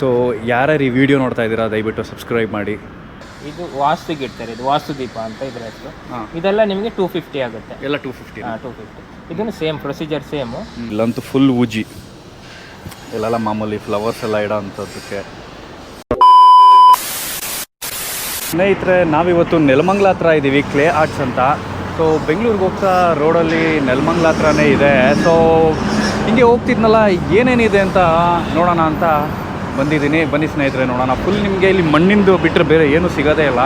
So ಯಾರ್ಯಾರು ಈ video ನೋಡ್ತಾ ಇದ್ದೀರಾ ದಯವಿಟ್ಟು ಸಬ್ಸ್ಕ್ರೈಬ್ ಮಾಡಿ. ಇದು ವಾಸ್ತುಗೆ ಇಡ್ತಾರೆ ಇದು ವಾಸ್ತುದೀಪ ಅಂತ ಇದ್ರ ಹೆಸರು. ಇದೆಲ್ಲ ನಿಮಗೆ ಟೂ ಫಿಫ್ಟಿ ಆಗುತ್ತೆ. ಎಲ್ಲ ಟೂ ಫಿಫ್ಟಿ ಟೂ ಫಿಫ್ಟಿ ಇದನ್ನು ಸೇಮ್ ಪ್ರೊಸೀಜರ್ ಸೇಮು ಇಲ್ಲಂತೂ ಫುಲ್ ಉಜಿ ಇಲ್ಲೆಲ್ಲ ಮಾಮೂಲಿ ಫ್ಲವರ್ಸ್ ಎಲ್ಲ ಇಡೋ ಅಂಥದ್ದಕ್ಕೆ ಸ್ನೇಹಿತರೆ ನಾವಿವತ್ತು ನೆಲಮಂಗ್ಲ ಹತ್ರ ಇದ್ದೀವಿ ಕ್ಲೇ ಆರ್ಟ್ಸ್ ಅಂತ. ಸೊ ಬೆಂಗಳೂರಿಗೆ ಹೋಗ್ತಾ ರೋಡಲ್ಲಿ ನೆಲಮಂಗ್ಲ ಹತ್ರನೇ ಇದೆ. ಸೊ ಹಿಂಗೆ ಹೋಗ್ತಿದ್ನಲ್ಲ ಏನೇನಿದೆ ಅಂತ ನೋಡೋಣ ಅಂತ. ಬಂದಿದ್ದೀನಿ. ಬನ್ನಿ ಸ್ನೇಹಿತರೆ, ನೋಡೋಣ. ಫುಲ್ ನಿಮಗೆ ಇಲ್ಲಿ ಮಣ್ಣಿಂದು ಬಿಟ್ಟರೆ ಬೇರೆ ಏನೂ ಸಿಗೋದೇ ಇಲ್ಲ.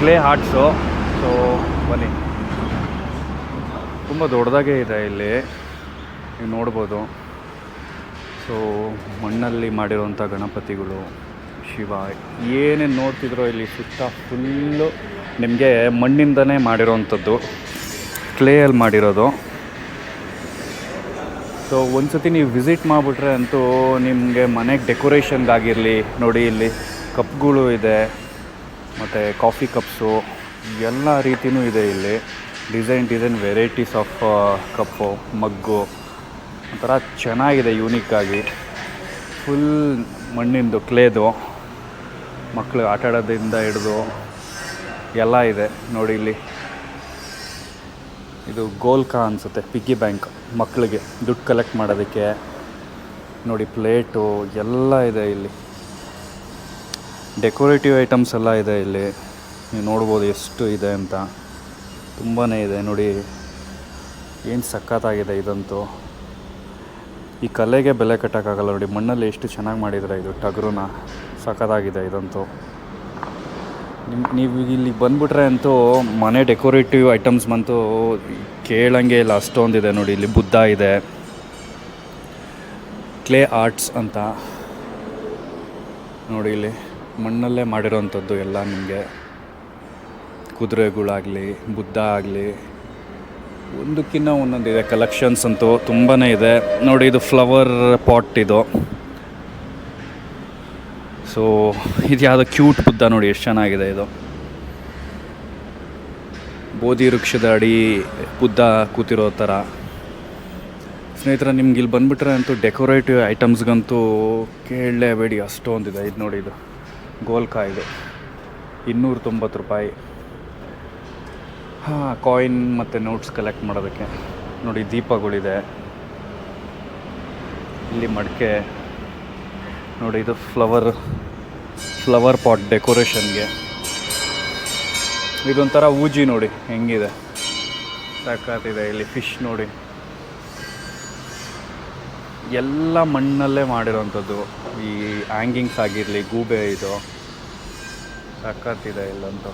ಕ್ಲೇ ಹಾರ್ಟ್ಸು ಸೊ ಬನ್ನಿ. ತುಂಬ ದೊಡ್ಡದಾಗೇ ಇದೆ ಇಲ್ಲಿ. ನೀವು ನೋಡ್ಬೋದು. ಸೊ ಮಣ್ಣಲ್ಲಿ ಮಾಡಿರೋಂಥ ಗಣಪತಿಗಳು, ಶಿವ, ಏನೇನು ನೋಡ್ತಿದ್ರೋ ಇಲ್ಲಿ ಸುತ್ತ ಫುಲ್ಲು ನಿಮಗೆ ಮಣ್ಣಿಂದನೇ ಮಾಡಿರೋವಂಥದ್ದು. ಕ್ಲೇಯಲ್ಲಿ ಮಾಡಿರೋದು. ಸೊ ಒಂದು ಸತಿ ನೀವು ವಿಸಿಟ್ ಮಾಡಿಬಿಟ್ರೆ ಅಂತೂ ನಿಮಗೆ ಮನೆಗೆ ಡೆಕೋರೇಷನ್ಗಾಗಿರಲಿ ನೋಡಿ ಇಲ್ಲಿ ಕಪ್ಗಳು ಇದೆ, ಮತ್ತು ಕಾಫಿ ಕಪ್ಸು ಎಲ್ಲ ರೀತಿಯೂ ಇದೆ ಇಲ್ಲಿ. Design design varieties of cup mug ಒಂಥರ ಚೆನ್ನಾಗಿದೆ ಯೂನಿಕ್ಕಾಗಿ ಫುಲ್ ಮಣ್ಣಿಂದು ಕ್ಲೇದು ಮಕ್ಕಳು ಆಟ ಆಡೋದ್ರಿಂದ ಹಿಡಿದು, ಎಲ್ಲ ಇದೆ. ನೋಡಿ ಇಲ್ಲಿ. ಇದು ಗೋಲ್ಕಾ ಅನಿಸುತ್ತೆ ಪಿಗ್ಗಿ ಬ್ಯಾಂಕ್ ಮಕ್ಕಳಿಗೆ ದುಡ್ಡು ಕಲೆಕ್ಟ್ ಮಾಡೋದಕ್ಕೆ. ನೋಡಿ ಪ್ಲೇಟು ಎಲ್ಲ ಇದೆ ಇಲ್ಲಿ. ಡೆಕೋರೇಟಿವ್ ಐಟಮ್ಸ್ ಎಲ್ಲ ಇದೆ ಇಲ್ಲಿ. ನೀವು ನೋಡ್ಬೋದು ಎಷ್ಟು ಇದೆ ಅಂತ. ತುಂಬಾ ಇದೆ. ನೋಡಿ, ಏನು ಸಖತ್ತಾಗಿದೆ ಇದಂತೂ. ಈ ಕಲೆಗೆ ಬೆಲೆ ಕಟ್ಟೋಕ್ಕಾಗಲ್ಲ. ನೋಡಿ, ಮಣ್ಣಲ್ಲಿ ಎಷ್ಟು ಚೆನ್ನಾಗಿ ಮಾಡಿದ್ರೆ ಇದು ಟಗರುನ. ಸಖತ್ತಾಗಿದೆ ಇದಂತೂ. ನಿಮ್, ನೀವು ಇಲ್ಲಿ ಬಂದ್ಬಿಟ್ರೆ ಅಂತೂ ಮನೆ ಡೆಕೋರೇಟಿವ್ ಐಟಮ್ಸ್ ಬಂತು ಕೇಳಂಗೆ ಇಲ್ಲ ಅಷ್ಟೊಂದಿದೆ ನೋಡಿ, ಇಲ್ಲಿ ಬುದ್ಧ ಇದೆ. ಕ್ಲೇ ಆರ್ಟ್ಸ್ ಅಂತ. ನೋಡಿ ಇಲ್ಲಿ ಮಣ್ಣಲ್ಲೇ ಮಾಡಿರೋವಂಥದ್ದು ಎಲ್ಲ ನಿಮಗೆ. ಕುದುರೆಗಳಾಗಲಿ ಬುದ್ಧ ಆಗಲಿ ಒಂದಕ್ಕಿಂತ ಒಂದೊಂದಿದೆ ಕಲೆಕ್ಷನ್ಸ್ ಅಂತೂ ತುಂಬಾ ಇದೆ. ನೋಡಿ ಇದು ಫ್ಲವರ್ ಪಾಟ್ ಇದು. ಸೊ ಇದು ಯಾವುದೋ ಕ್ಯೂಟ್ ಬುದ್ಧ ನೋಡಿ, ಎಷ್ಟು ಚೆನ್ನಾಗಿದೆ ಇದು. ಬೋಧಿ ವೃಕ್ಷದ ಅಡಿ ಬುದ್ಧ ಕೂತಿರೋ ಥರ. ಸ್ನೇಹಿತರೆ, ನಿಮ್ಗೆ ಇಲ್ಲಿ ಬಂದುಬಿಟ್ರೆ ಅಂತೂ ಡೆಕೋರೇಟಿವ್ ಐಟಮ್ಸ್ಗಂತೂ ಕೇಳಲೇಬೇಡಿ, ಅಷ್ಟೊಂದಿದೆ. ಇದು ನೋಡಿ, ಇದು ಗೋಲ್ಕಾ ಇದು. ಇನ್ನೂರ ತೊಂಬತ್ತು ರೂಪಾಯಿ. ಹಾಂ ಕಾಯಿನ್ ಮತ್ತು ನೋಟ್ಸ್ ಕಲೆಕ್ಟ್ ಮಾಡೋದಕ್ಕೆ. ನೋಡಿ, ದೀಪಗಳಿದೆ. ಇಲ್ಲಿ ಮಡಿಕೆ. ನೋಡಿ, ಇದು ಫ್ಲವರ್ ಫ್ಲವರ್ ಪಾಟ್ ಡೆಕೋರೇಷನ್ಗೆ ಇದೊಂಥರ ಊಜಿ ನೋಡಿ, ಹೆಂಗಿದೆ. ಸಕ್ಕತ್ತಿದೆ ಇಲ್ಲಿ ಫಿಶ್ ನೋಡಿ. ಎಲ್ಲ ಮಣ್ಣಲ್ಲೇ ಮಾಡಿರೋವಂಥದ್ದು ಈ ಹ್ಯಾಂಗಿಂಗ್ಸ್ ಆಗಿರಲಿ, ಗೂಬೆ ಇದು. ಸಕ್ಕತ್ತಿದೆ ಇಲ್ಲಂತೂ.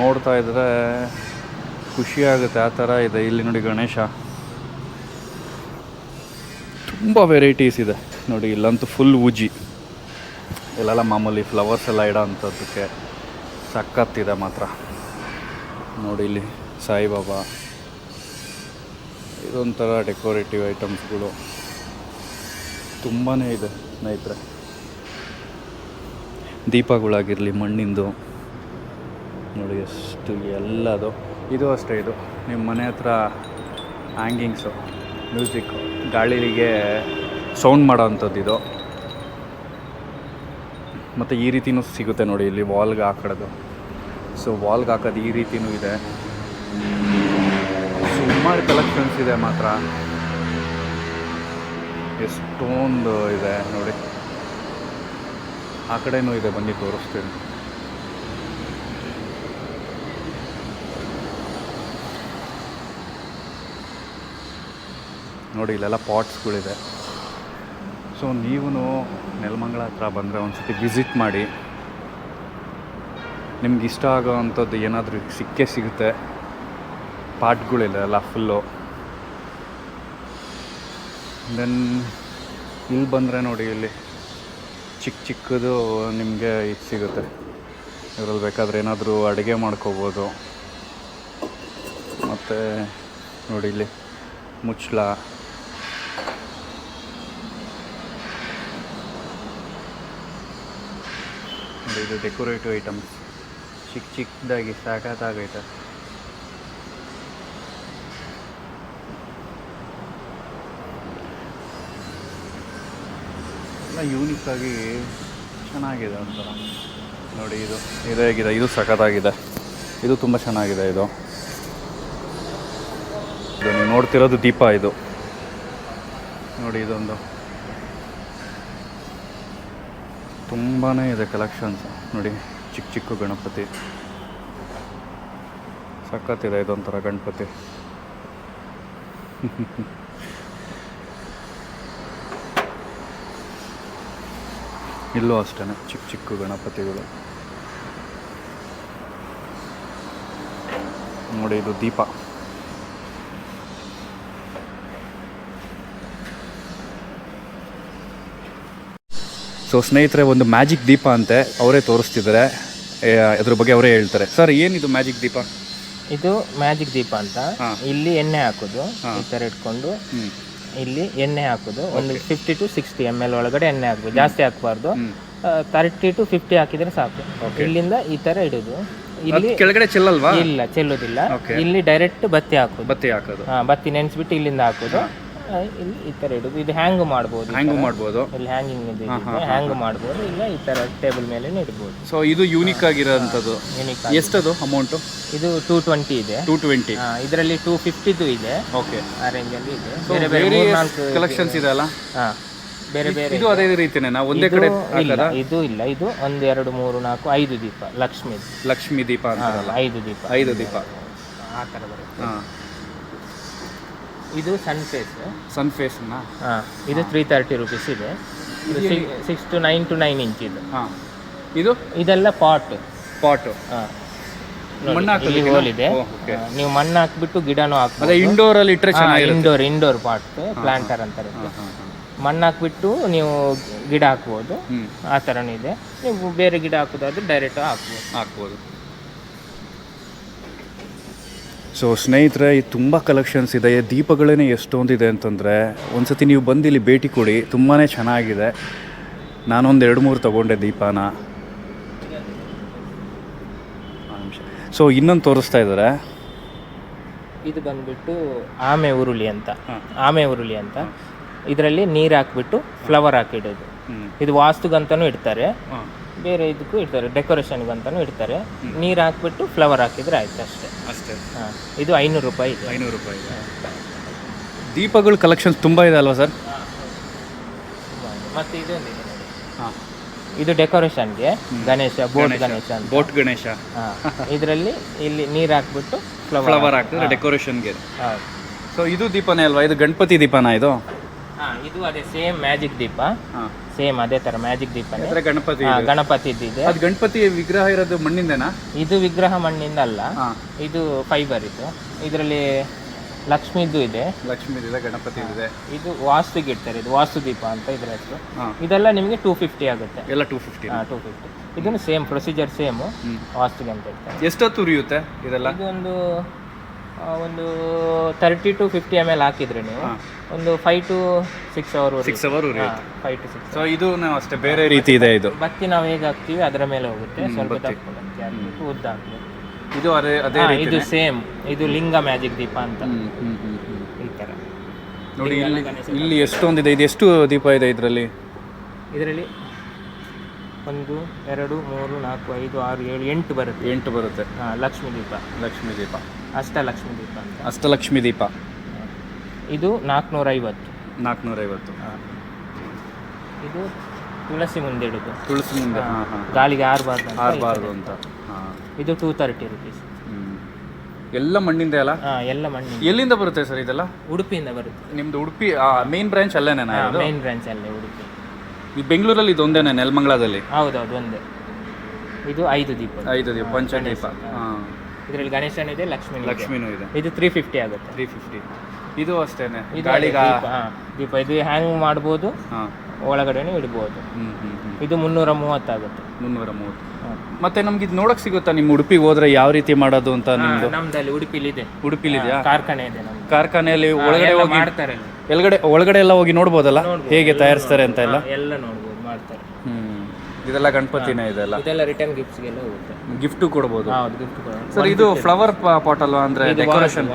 ನೋಡ್ತಾ ಇದ್ರೆ ಖುಷಿ ಆಗುತ್ತೆ, ಆ ಥರ ಇದೆ. ಇಲ್ಲಿ ನೋಡಿ ಗಣೇಶ. ತುಂಬ ವೆರೈಟೀಸ್ ಇದೆ. ನೋಡಿ, ಇಲ್ಲಂತೂ ಫುಲ್ ಉಜಿ ಇಲ್ಲೆಲ್ಲ ಮಾಮೂಲಿ ಫ್ಲವರ್ಸ್ ಎಲ್ಲ ಇಡೋ ಅಂಥದ್ದಕ್ಕೆ ಸಖತ್ತಿದೆ ಮಾತ್ರ. ನೋಡಿ, ಇಲ್ಲಿ ಸಾಯಿಬಾಬಾ. ಇದೊಂಥರ ಡೆಕೋರೇಟಿವ್ ಐಟಮ್ಸ್ಗಳು ತುಂಬಾ ಇದೆ ಸ್ನೇಹಿತರೆ. ದೀಪಗಳಾಗಿರಲಿ, ಮಣ್ಣಿಂದು. ನೋಡಿ ಎಷ್ಟು ಎಲ್ಲದು. ಇದು ಅಷ್ಟೇ, ಇದು. ನಿಮ್ಮ ಮನೆ ಹತ್ರ ಹ್ಯಾಂಗಿಂಗ್ಸು ಮ್ಯೂಸಿಕ್ಕು ಗಾಳಿಗೆ ಸೌಂಡ್ ಮಾಡೋ ಅಂಥದ್ದು ಇದು. ಮತ್ತು ಈ ರೀತಿಯೂ ಸಿಗುತ್ತೆ ನೋಡಿ ಇಲ್ಲಿ ವಾಲ್ಗೆ ಹಾಕೋದು ಸೊ ವಾಲ್ಗೆ ಹಾಕೋದು ಈ ರೀತಿಯೂ ಇದೆ. ಸುಮಾರು ಕಲೆಕ್ಷನ್ಸ್ ಇದೆ ಮಾತ್ರ. ಎಷ್ಟೊಂದು ಇದೆ ನೋಡಿ. ಆ ಕಡೆಯೂ ಇದೆ, ಬನ್ನಿ ತೋರಿಸ್ತೀನಿ. ನೋಡಿ, ಇಲ್ಲೆಲ್ಲ ಪಾಟ್ಸ್ಗಳಿದೆ. ಸೊ ನೀವು ನೆಲಮಂಗಲ ಹತ್ರ ಬಂದರೆ ಒಂದು ಸತಿ ವಿಸಿಟ್ ಮಾಡಿ. ನಿಮ್ಗೆ ಇಷ್ಟ ಆಗೋ ಅಂಥದ್ದು ಏನಾದರೂ ಸಿಕ್ಕೇ ಸಿಗುತ್ತೆ. ಪಾಟ್ಗಳಿದೆ ಎಲ್ಲ ಫುಲ್ಲು. ದೆನ್ ಇಲ್ಲಿ ಬಂದರೆ ನೋಡಿ, ಇಲ್ಲಿ ಚಿಕ್ಕ ಚಿಕ್ಕದು ನಿಮಗೆ ಇದು ಸಿಗುತ್ತೆ. ಇದರಲ್ಲಿ ಬೇಕಾದರೆ ಏನಾದರೂ ಅಡುಗೆ ಮಾಡ್ಕೋಬೋದು. ಮತ್ತು ನೋಡಿ, ಇಲ್ಲಿ ಮುಚ್ಚಳ. ನೋಡಿ ಇದು ಡೆಕೋರೇಟಿವ್ ಐಟಮ್ಸ್ ಚಿಕ್ಕ ಚಿಕ್ಕದಾಗಿ ಸಾಕಾತಾಗೈತೆ. ಎಲ್ಲ ಆಗಿ ಚೆನ್ನಾಗಿದೆ ಒಂಥರ. ನೋಡಿ ಇದು. ಇದು ಹೇಗಿದೆ ಇದು ಸಖತ್ತಾಗಿದೆ. ಇದು ತುಂಬ ಚೆನ್ನಾಗಿದೆ ಇದು. ಇದು ನೀವು ನೋಡ್ತಿರೋದು ದೀಪ ಇದು. ನೋಡಿ ಇದೊಂದು. ತುಂಬಾ ಇದೆ ಕಲೆಕ್ಷನ್ಸ್ ನೋಡಿ, ಚಿಕ್ಕ ಚಿಕ್ಕ ಗಣಪತಿ. ಸಖತ್ತಿದೆ ಇದೊಂಥರ ಗಣಪತಿ. ಇಲ್ಲೂ ಅಷ್ಟೇ ಚಿಕ್ಕ ಚಿಕ್ಕ ಗಣಪತಿಗಳು. ನೋಡಿ, ಇದು ದೀಪ. ಸೊ ಸ್ನೇಹಿತರೆ ಒಂದು ಮ್ಯಾಜಿಕ್ ದೀಪ ಅಂತೆ ಅವರೇ ತೋರಿಸ್ತಿದ್ದಾರೆ. ಅದ್ರ ಬಗ್ಗೆ ಅವರೇ ಹೇಳ್ತಾರೆ. ಸರ್ ಏನಿದು ಮ್ಯಾಜಿಕ್ ದೀಪ? ಇದು ಮ್ಯಾಜಿಕ್ ದೀಪ ಅಂತ. ಇಲ್ಲಿ ಎಣ್ಣೆ ಹಾಕೋದು ಈ ತರ ಇಟ್ಕೊಂಡು. ಇಲ್ಲಿ ಎಣ್ಣೆ ಹಾಕೋದು ಒಂದು ಫಿಫ್ಟಿ ಟು ಸಿಕ್ಸ್ಟಿ ಎಂ ಎಲ್ ಒಳಗಡೆ ಎಣ್ಣೆ ಹಾಕ್ಬೇಕು. ಜಾಸ್ತಿ ಹಾಕಬಾರ್ದು. ತರ್ಟಿ ಟು ಫಿಫ್ಟಿ ಹಾಕಿದ್ರೆ ಸಾಕು. ಇಲ್ಲಿಂದ ಈ ತರ ಇಡುದು. ಇಲ್ಲಿ ಕೆಳಗಡೆ ಚೆಲ್ಲಲ್ವಾ? ಇಲ್ಲ ಚೆಲ್ಲೋದಿಲ್ಲ. ಇಲ್ಲಿ ಡೈರೆಕ್ಟ್ ಬತ್ತಿ ಹಾಕೋದು. ಬತ್ತಿ ಹಾಕೋದು. ಹಾ, ಬತ್ತಿ ನೆನ್ಸ್ಬಿಟ್ಟು ಇಲ್ಲಿಂದ ಹಾಕೋದು. ಇಲ್ಲಿ ಈ ತರ ಇಡೋದು. ಇದು ಹ್ಯಾಂಗ್ ಮಾಡ್ಬೋದು ಹ್ಯಾಂಗ್ ಮಾಡ್ಬೋದು. ಇಲ್ಲಿ ಹ್ಯಾಂಗಿಂಗ್ ಇದೆ ಹ್ಯಾಂಗ್ ಮಾಡ್ಬೋದು ಇಲ್ಲ ಈ ತರ ಟೇಬಲ್ ಮೇಲೆ ಇಡ್ಬೋದು. ಸೊ ಇದು ಯೂನಿಕ್ ಆಗಿರೋಂಥದ್ದು. ಯೂನಿಕ್ ಎಷ್ಟದು ಅಮೌಂಟು ಇದು ಟೂ ಟ್ವೆಂಟಿ ಇದೆ. ಟೂ ಟ್ವೆಂಟಿ ಇದರಲ್ಲಿ ಟೂ ಫಿಫ್ಟಿದು ಇದೆ. ಓಕೆ ಆ ರೇಂಜ್ ಅಲ್ಲಿ ಇದೆ. ಬೇರೆ ಬೇರೆ ಕಲೆಕ್ಷನ್ಸ್ ಇದೆ. ಅಲ್ಲ? ಹಾ ಬೇರೆ ಬೇರೆ ಇದು ಅದೇ ರೀತಿನೇ ನಾವು ಒಂದೇ ಕಡೆ ಇಲ್ಲ ಇದು ಇಲ್ಲ. ಇದು ಒಂದು ಎರಡು ಮೂರು ನಾಲ್ಕು ಐದು ದೀಪ ಲಕ್ಷ್ಮಿ ಲಕ್ಷ್ಮಿ ದೀಪ ಅಂತಾರಲ್ಲ? ಐದು ದೀಪ. ಐದು ದೀಪ. ಆ ಥರ ಬರುತ್ತೆ. ಹಾಂ. ಇದು ಸನ್ ಫೇಸ್. ಸನ್ ಫೇಸ್ನ ಹಾಂ ಇದು ತ್ರೀ ತರ್ಟಿ ರುಪೀಸ್ ಇದೆ. Six to nine to nine inch ಇದು. ಹಾಂ. ಇದು? ಇದೆಲ್ಲ ಪಾಟ್ ಪಾಟು ಹಾಂ. ಮಣ್ಣು ಇಲ್ಲಿ ಹಾಕೋದಕ್ಕೆ ಹೋಲ್ ಇದೆ ಓ, okay. ಹಾ, ನೀವು ಮಣ್ಣು ಹಾಕ್ಬಿಟ್ಟು ಗಿಡನೂ ಹಾಕ್ಬೋದು. ಇಂಡೋರ್ ಅಲ್ಲಿ ಇಟ್ಟರೆ ಇಂಡೋರ್ ಇಂಡೋರ್ ಪಾಟ್ ಪ್ಲಾಂಟರ್ ಅಂತಾರೆ ಮಣ್ಣು ಹಾಕ್ಬಿಟ್ಟು ನೀವು ಗಿಡ ಹಾಕ್ಬೋದು. ಆ ಥರನೂ ಇದೆ. ನೀವು ಬೇರೆ ಗಿಡ ಹಾಕೋದಾದ್ರೆ ಡೈರೆಕ್ಟ್ ಹಾಕ್ಬೋದು. ಹಾಕ್ಬೋದು. ಸೊ ಸ್ನೇಹಿತರೆ ಇದು ತುಂಬ ಕಲೆಕ್ಷನ್ಸ್ ಇದೆ. ದೀಪಗಳೇ ಎಷ್ಟೊಂದಿದೆ ಅಂತಂದರೆ ಒಂದ್ಸತಿ ನೀವು ಬಂದು ಇಲ್ಲಿ ಭೇಟಿ ಕೊಡಿ. ತುಂಬಾ ಚೆನ್ನಾಗಿದೆ. ನಾನೊಂದು ಎರಡು ಮೂರು ತೊಗೊಂಡೆ ದೀಪಾನ. ಸೊ ಇನ್ನೊಂದು ತೋರಿಸ್ತಾ ಇದ್ದಾರೆ ಇದು ಬಂದ್ಬಿಟ್ಟು ಆಮೆ ಉರುಳಿ ಅಂತ. ಆಮೆ ಉರುಳಿ ಅಂತ. ಇದರಲ್ಲಿ ನೀರು ಹಾಕ್ಬಿಟ್ಟು ಫ್ಲವರ್ ಹಾಕಿಡೋದು. ಇದು ವಾಸ್ತುಗಂತನೂ ಇಡ್ತಾರೆ. ಬೇರೆ ಇದಕ್ಕೂ ಇಡ್ತಾರೆ ಡೆಕೋರೇಷನ್ಗಂತನೂ ಇಡ್ತಾರೆ. ನೀರು ಹಾಕ್ಬಿಟ್ಟು ಫ್ಲವರ್ ಹಾಕಿದ್ರೆ ಆಯ್ತು ಅಷ್ಟೇ. ಅಷ್ಟೇ. ಹಾ. ಇದು ಐನೂರು ರೂಪಾಯಿ ಇದೆ. ಐನೂರು ರೂಪಾಯಿ ದೀಪಗಳು ಕಲೆಕ್ಷನ್ ತುಂಬ ಇದೆ ಅಲ್ವಾ ಸರ್? ಮತ್ತೆ ಇದೊಂದಿದೆ ನೋಡಿ. ಹಾಂ. ಇದು ಡೆಕೋರೇಷನ್ಗೆ ಗಣೇಶ ಬೋಟ್ ಗಣೇಶ. ಅಂತ. ಬೋಟ್ ಗಣೇಶ. ಹಾ. ಇದರಲ್ಲಿ ಇಲ್ಲಿ ನೀರು ಹಾಕ್ಬಿಟ್ಟು ಫ್ಲವರ್ ಫ್ಲವರ್ ಹಾಕಿದ್ರೆ ಡೆಕೋರೇಷನ್ಗೆ ಹೌದು. ಸೊ ಇದು ದೀಪನೇ ಅಲ್ವಾ? ಇದು ಗಣಪತಿ ದೀಪನ ಇದು? ಹಾ ಇದು ಅದೇ ಸೇಮ್ ಮ್ಯಾಜಿಕ್ ದೀಪ. ಹಾಂ. ಸೇಮ್ ಅದೇ ತರ ಮ್ಯಾಜಿಕ್ ದೀಪ ಗಣಪತಿ ಗಣಪತಿ ಹಾ, ಗಣಪತಿದ್ದಿದೆ ಅದು ಗಣಪತಿ ವಿಗ್ರಹ ಇರೋದು ಮಣ್ಣಿಂದನಾ? ಇದು ವಿಗ್ರಹ ಮಣ್ಣಿಂದ ಅಲ್ಲ. ಇದು ಫೈಬರ್ ಇದು. ಇದರಲ್ಲಿ ಲಕ್ಷ್ಮಿದು ಇದೆ. ಲಕ್ಷ್ಮೀ ಇದೆ ಗಣಪತಿ ಇದೆ. ಇದು ವಾಸ್ತುಗೆ ಇಡ್ತಾರೆ ಇದು ವಾಸ್ತು ದೀಪ ಅಂತ ಇದ್ರ ಹೆಸರು. ಇದೆಲ್ಲ ನಿಮಗೆ ಟೂ ಫಿಫ್ಟಿ ಆಗುತ್ತೆ. ಎಲ್ಲ ಟೂ ಫಿಫ್ಟಿ ಟೂ ಫಿಫ್ಟಿ ಇದನ್ನು ಸೇಮ್ ಪ್ರೊಸೀಜರ್ ಸೇಮು. ವಾಸ್ತುಗೆ ಅಂತ ಇರ್ತಾರೆ ಎಷ್ಟೊತ್ತು ಉರಿಯುತ್ತೆ ಇದೆಲ್ಲ? ಇದೊಂದು ಒಂದು ತರ್ಟಿ ಟು ಫಿಫ್ಟಿ ಎಂ ಎಲ್ ಹಾಕಿದ್ರೆ ನೀವು. ಹಾಂ. ಒಂದು five to six hour six hour five to six so ಇದು ಅಷ್ಟೇ ಬೇರೆ ರೀತಿ ಇದೆ ಇದು. ಬತ್ತಿ ನಾವು ಹೇಗೆ ಹಾಕ್ತೀವಿ ಅದರ ಮೇಲೆ ಹೋಗುತ್ತೆ. ಸ್ವಲ್ಪ ಬತ್ತಿ. ದಪ್ಪ ಬತ್ತಿ ಹಾಕ್ಬಿಟ್ಟು ಉದ್ದ ಹಾಕ್ಬೇಕು. ಇದು ಅದೇ ಅದೇ ಇದು ಸೇಮ್ ಇದು ಲಿಂಗ ಮ್ಯಾಜಿಕ್ ದೀಪ ಅಂತ. ಈ ಥರ ನೋಡಿ ಇಲ್ಲಿ ಇಲ್ಲಿ ಎಷ್ಟೊಂದಿದೆ ಇದು ಎಷ್ಟು ದೀಪ ಇದೆ ಇದರಲ್ಲಿ? ಇದರಲ್ಲಿ ಒಂದು ಎರಡು ಮೂರು ನಾಲ್ಕು ಐದು ಆರು ಏಳು ಎಂಟು ಬರುತ್ತೆ. ಎಂಟು ಬರುತ್ತೆ. ಹಾಂ ಲಕ್ಷ್ಮೀ ದೀಪ. ಲಕ್ಷ್ಮೀ ದೀಪ. ಅಷ್ಟಲಕ್ಷ್ಮಿ ದೀಪ ಅಂತ. ಅಷ್ಟಲಕ್ಷ್ಮಿ ದೀಪ. ಇದು ನಾಲ್ಕುನೂರ ಐವತ್ತು ನಾಲ್ಕುನೂರೈವತ್ತು ಇದು ತುಳಸಿ ಮುಂದೆ ಇಡುದು ತುಳಸಿ ಮುಂದೆ ಹಾಂ. ಹಾಂ ಗಾಳಿಗೆ ಆರಬಾರ್ದು ಅಂತ ಆರಬಾರ್ದು ಅಂತ ಹಾಂ. ಇದು ಟೂ ತರ್ಟಿ ರುಪೀಸ್ ಎಲ್ಲ ಮಣ್ಣಿಂದ ಅಲ್ಲ? ಹಾ ಎಲ್ಲ ಮಣ್ಣು ಎಲ್ಲಿಂದ ಬರುತ್ತೆ ಸರ್ ಇದೆಲ್ಲ? ಉಡುಪಿಯಿಂದ ಬರುತ್ತೆ. ನಿಮ್ದು ಉಡುಪಿ ಮೇನ್ ಬ್ರಾಂಚ್ ಅಲ್ಲೇನೆ ಮೇನ್ ಬ್ರಾಂಚ್ ಅಲ್ಲೇ ಉಡುಪಿ. ಈ ಬೆಂಗಳೂರಲ್ಲಿ ಇದು ಒಂದೇನೆ ನೆಲಮಂಗಲದಲ್ಲಿ? ಹೌದೌದು ಒಂದೇ. ಇದು ಐದು ದೀಪ. ಐದು ದೀಪ ಪಂಚದೀಪ ಹಾಂ. ಇದರಲ್ಲಿ ಗಣೇಶನ ಇದೆ ಲಕ್ಷ್ಮಿ ಲಕ್ಷ್ಮಿನೂ ಇದೆ. ಇದು ತ್ರೀ ಫಿಫ್ಟಿ ಆಗುತ್ತೆ. ತ್ರೀ ಫಿಫ್ಟಿ ಇದು ಅಷ್ಟೇನೆ. ಇದು ಗಾಳಿಗ ಅದೇ ದೀಪ, ಹಾ, ದೀಪ. ಇದು ಹ್ಯಾಂಗ್ ಮಾಡ್ಬೋದು ಹಾಂ. ಒಳಗಡೆನೂ ಇಡ್ಬೋದು. ಇದು ಮುನ್ನೂರ ಮೂವತ್ತಾಗುತ್ತೆ ಮುನ್ನೂರ ಮೂವತ್ತು. ಹಾ. ಮತ್ತೆ ನಮ್ಗೆ ಇದು ನೋಡಕ್ ಸಿಗುತ್ತಾ? ನಿಮ್ ಉಡುಪಿಗೆ ಹೋದ್ರೆ ಯಾವ ರೀತಿ ಮಾಡೋದು ಅಂತ ನಿಮ್ದು? ನಮ್ದಲ್ಲಿ ಉಡುಪಿಲಿ ಇದೆ ಉಡುಪಿಲಿದೆಯಾ ಕಾರ್ಖಾನೆ ಇದೆ ನಮ್ದು. ಕಾರ್ಖಾನೆಯಲ್ಲಿ ಒಳಗಡೆ ಎಲ್ಲ ಹೋಗಿ ಮಾಡ್ತಾರೆ ಅಲ್ಲಿ. ಎಲ್ಗಡೆ ಒಳಗಡೆ ಎಲ್ಲ ಹೋಗಿ ನೋಡ್ಬೋದಲ್ಲ? ಹೇಗೆ ತಯಾರಿಸ್ತಾರೆ ಅಂತ ಎಲ್ಲ? ಹಾ, ಎಲ್ಲ ನೋಡ್ಬೋದು. ಇದೆಲ್ಲ ಗಣಪತಿನೇ ಇದೆಲ್ಲ ಇದೆಲ್ಲ ರಿಟರ್ನ್ ಗಿಫ್ಟ್ಸ್ಗೆಲ್ಲ ಹೋಗುತ್ತೆ. ಗಿಫ್ಟು ಕೊಡ್ಬೋದು. ಹೌದು ಗಿಫ್ಟ್ ಸರ್ ಇದು ಫ್ಲವರ್ ಪಾಟ್ ಅಲ್ವಾ ಅಂದ್ರೆ ಡೆಕೋರೇಷನ್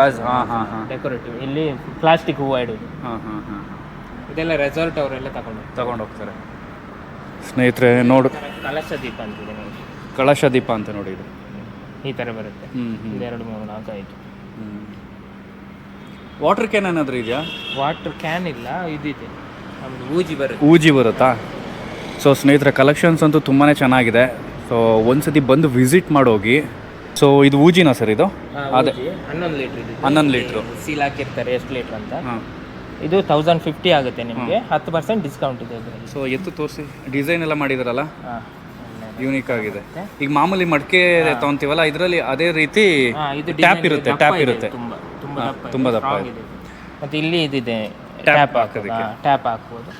ವಾಸ್ ಹಾಂ ಹಾಂ ಹಾಂ. ಡೆಕೋರೇಟಿವ್ ಇಲ್ಲಿ ಪ್ಲಾಸ್ಟಿಕ್ ಹೂವು ಇಡೋದು. ಹಾಂ ಹಾಂ ಹಾಂ ಇದೆಲ್ಲ ರೆಸಾರ್ಟ್ ಅವರೆಲ್ಲ ತಗೊಂಡು ತಗೊಂಡು ಹೋಗ್ತಾರೆ ಸ್ನೇಹಿತರೆ ನೋಡು. ಕಳಶ ದೀಪ ಅಂತಿದೆ ನೋಡಿ. ಕಳಶ ದೀಪ ಅಂತ ನೋಡಿ ಇದು. ಈ ಥರ ಬರುತ್ತೆ. ಹ್ಞೂ ಇದೆರಡು ಮೂರು ನಾಲ್ಕು ಐದು. ವಾಟರ್ ಕ್ಯಾನ್ ಏನಾದರೂ ಇದೆಯಾ? ವಾಟರ್ ಕ್ಯಾನ್ ಇಲ್ಲ ಇದಿದೆ. ನಮ್ದು ಊಜಿ ಬರುತ್ತೆ. ಊಜಿ ಬರುತ್ತಾ? ಸೊ ಸ್ನೇಹಿತರ ಕಲೆಕ್ಷನ್ಸ್ ಅಂತೂ ತುಂಬಾ ಚೆನ್ನಾಗಿದೆ. ಸೊ ಒಂದ್ಸತಿ ಬಂದು ವಿಸಿಟ್ ಮಾಡೋಗಿ. ಸೊ ಇದು ಊಜಿನಾ ಸರ್ ಇದು? ಅದೇ. ಹನ್ನೊಂದು ಲೀಟ್ರ್ ಇದೆ. ಹನ್ನೊಂದು ಲೀಟ್ರು ಸೀಲ್ ಹಾಕಿರ್ತಾರೆ ಎಷ್ಟು ಲೀಟ್ರ್ ಅಂತ. ಇದು ತೌಸಂಡ್ ಫಿಫ್ಟಿ ಆಗುತ್ತೆ ನಿಮಗೆ. ಹತ್ತು ಪರ್ಸೆಂಟ್ ಡಿಸ್ಕೌಂಟ್ ಇದೆ ಸೊ ಎತ್ತು ತೋರಿಸಿ. ಡಿಸೈನ್ ಎಲ್ಲ ಮಾಡಿದಾರಲ್ಲ? ಯೂನಿಕ್ ಆಗಿದೆ. ಈಗ ಮಾಮೂಲಿ ಮಡಕೆ ತಗೊಂತೀವಲ್ಲ ಇದರಲ್ಲಿ ಅದೇ ರೀತಿ ಇದು ಟ್ಯಾಪ್ ಇರುತ್ತೆ ಟ್ಯಾಪ್ ಇರುತ್ತೆ. ತುಂಬಾ ದಪ್ಪ. ಇದೆ. ಮತ್ತೆ ಇಲ್ಲಿ ಇದಿದೆ ಟ್ಯಾಪ್ ಹಾಕೋದಕ್ಕೆ. ಟ್ಯಾಪ್ ಹಾಕ್ಬೋದು.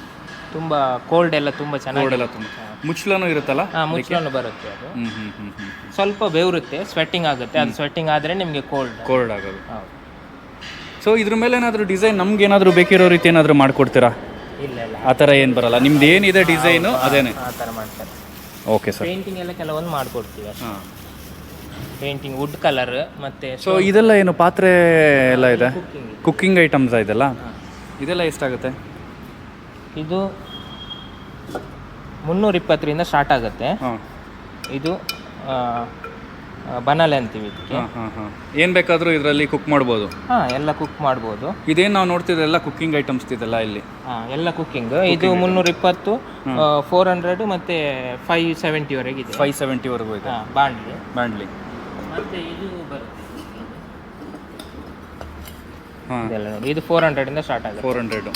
ತುಂಬಾ ಕೋಲ್ಡ್ ಎಲ್ಲ ತುಂಬಾ ಚೆನ್ನಾಗಿ ಮುಚ್ಚಲನು ತುಂಬ ಮುಚ್ಚಲನೂ ಇರುತ್ತಲ್ಲ? ಹಾ ಮುಚ್ಚಲನು ಬರುತ್ತೆ ಅದು. ಸ್ವಲ್ಪ ಬೆವರುತ್ತೆ ಸ್ವೆಟ್ಟಿಂಗ್ ಆಗುತ್ತೆ. ಅದು ಸ್ವೆಟ್ಟಿಂಗ್ ಆದ್ರೆ ನಿಮಗೆ ಕೋಲ್ಡ್ ಕೋಲ್ಡ್ ಆಗೋದು. ಹೌದು. ಸೊ ಇದ್ರ ಮೇಲೆ ಏನಾದರೂ ಡಿಸೈನ್ ನಮ್ಗೆ ಏನಾದರೂ ಬೇಕಿರೋ ರೀತಿ ಏನಾದರೂ ಮಾಡಿಕೊಡ್ತೀರಾ? ಇಲ್ಲ ಇಲ್ಲ. ಆ ಥರ ಏನು ಬರಲ್ಲ. ನಿಮ್ದು ಏನಿದೆ ಡಿಸೈನು ಅದೇನೆ. ಆ ಥರ ಮಾಡ್ತಾರೆ. ಓಕೆ ಸರ್ ಪೇಂಟಿಂಗ್ ಎಲ್ಲ ಕೆಲವೊಂದು ಮಾಡ್ಕೊಡ್ತೀವಿ ಹಾಂ. ಪೇಂಟಿಂಗ್ ವುಡ್ ಕಲರ್ ಮತ್ತೆ ಸೊ ಇದೆಲ್ಲ ಏನು ಪಾತ್ರೆ ಎಲ್ಲ ಇದೆ? ಕುಕ್ಕಿಂಗ್ ಕುಕ್ಕಿಂಗ್ ಐಟಮ್ಸ್ ಇದೆಲ್ಲ? ಇದೆಲ್ಲ ಎಷ್ಟಾಗುತ್ತೆ? ಇದು ಮುನ್ನೂರ ಇಪ್ಪತ್ತರಿಂದ ಸ್ಟಾರ್ಟ್ ಆಗುತ್ತೆ. ಇದು ಬನಾಲೆ ಅಂತೀವಿ ಇದಕ್ಕೆ. ಹಾಂ ಹಾಂ ಹಾಂ. ಏನು ಬೇಕಾದರೂ ಇದರಲ್ಲಿ ಕುಕ್ ಮಾಡ್ಬೋದು. ಹಾ ಎಲ್ಲ ಕುಕ್ ಮಾಡ್ಬೋದು. ಇದೇನು ನಾವು ನೋಡ್ತಿದ್ರೆ ಎಲ್ಲ ಕುಕ್ಕಿಂಗ್ ಐಟಮ್ಸ್ ಇದೆಲ್ಲ ಇಲ್ಲಿ? ಹಾ ಎಲ್ಲ ಕುಕ್ಕಿಂಗ್ ಇದು ಮುನ್ನೂರ ಇಪ್ಪತ್ತು ಫೋರ್ ಹಂಡ್ರೆಡ್ ಮತ್ತೆ ಫೈವ್ ಸೆವೆಂಟಿವರೆಗೆ ಇದೆ ಫೈವ್ ಸೆವೆಂಟಿವರೆಗೂ ಇದೆ. ಹಾ ಬಾಂಡ್ಲಿ ಮತ್ತು ಮತ್ತೆ ಇದು ಬರುತ್ತೆ. ಇದೆಲ್ಲ ನೋಡಿ. ಇದು ಫೋರ್ ಹಂಡ್ರೆಡಿಂದ ಸ್ಟಾರ್ಟ್ ಆಗುತ್ತೆ. ಫೋರ್ ಹಂಡ್ರೆಡು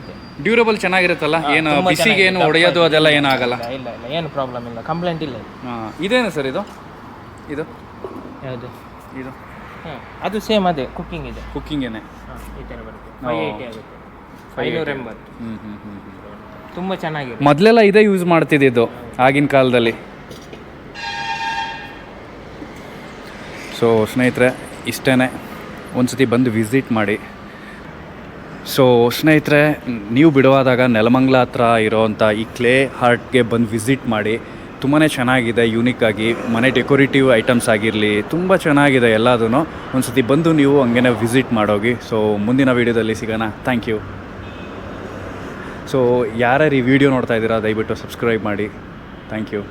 ಇದೆ ಡ್ಯೂರಬಲ್ ಚೆನ್ನಾಗಿರುತ್ತಲ್ಲ? ಏನು ಬಿಸಿಗೆ ಏನು ಹೊಡೆಯೋದು ಒಡೆಯೋದು ಅದೆಲ್ಲ ಏನಾಗಲ್ಲ? ಇಲ್ಲ ಇಲ್ಲ ಏನು ಪ್ರಾಬ್ಲಮ್ ಇಲ್ಲ. ಕಂಪ್ಲೇಂಟ್ ಇಲ್ಲ ಇದು. ಇದೇನು ಸರ್ ಇದು? ಇದು? ಯಾವುದು? ಇದು? ಹಾಂ ಅದು ಸೇಮ್ ಅದೇ. ಕುಕ್ಕಿಂಗ್ ಇದೆ. ಕುಕ್ಕಿಂಗ್ ಏನೇ? ಈ ಥರ ಬರುತ್ತೆ. ಫೈವ್ ಏಯ್ಟಿ ಆಗುತ್ತೆ. ಐನೂರ ಎಂಬತ್ತು ತುಂಬ ಚೆನ್ನಾಗಿದೆ. ಮೊದಲೆಲ್ಲ ಇದೇ ಯೂಸ್ ಮಾಡ್ತಿದ್ದಿದ್ದು ಆಗಿನ ಕಾಲದಲ್ಲಿ. ಸೊ ಸ್ನೇಹಿತರೆ ಇಷ್ಟೇ ಒಂದ್ಸತಿ ಬಂದು ವಿಸಿಟ್ ಮಾಡಿ. ಸೊ ಸ್ನೇಹಿತರೆ, ನೀವು ಬಿಡುವಾದಾಗ ನೆಲಮಂಗ್ಲ ಹತ್ರ ಇರೋವಂಥ ಈ ಕ್ಲೇ ಹಾರ್ಟ್ಗೆ ಬಂದು ವಿಸಿಟ್ ಮಾಡಿ. ತುಂಬಾ ಚೆನ್ನಾಗಿದೆ ಯೂನಿಕ್ ಆಗಿ, ಮನೆ ಡೆಕೋರೇಟಿವ್ ಐಟಮ್ಸ್ ಆಗಿರಲಿ, ತುಂಬ ಚೆನ್ನಾಗಿದೆ ಎಲ್ಲದೂ ಒಂದ್ಸತಿ ಬಂದು ನೀವು ಹಂಗೇನೆ ವಿಸಿಟ್ ಮಾಡೋಗಿ. ಸೊ ಮುಂದಿನ ವೀಡಿಯೋದಲ್ಲಿ ಸಿಗೋಣ. ಥ್ಯಾಂಕ್ ಯು ಸೊ ಯಾರ್ಯಾರು ಈ ವಿಡಿಯೋ ನೋಡ್ತಾ ಇದ್ದೀರಾ, ದಯವಿಟ್ಟು ಸಬ್ಸ್ಕ್ರೈಬ್ ಮಾಡಿ. Thank you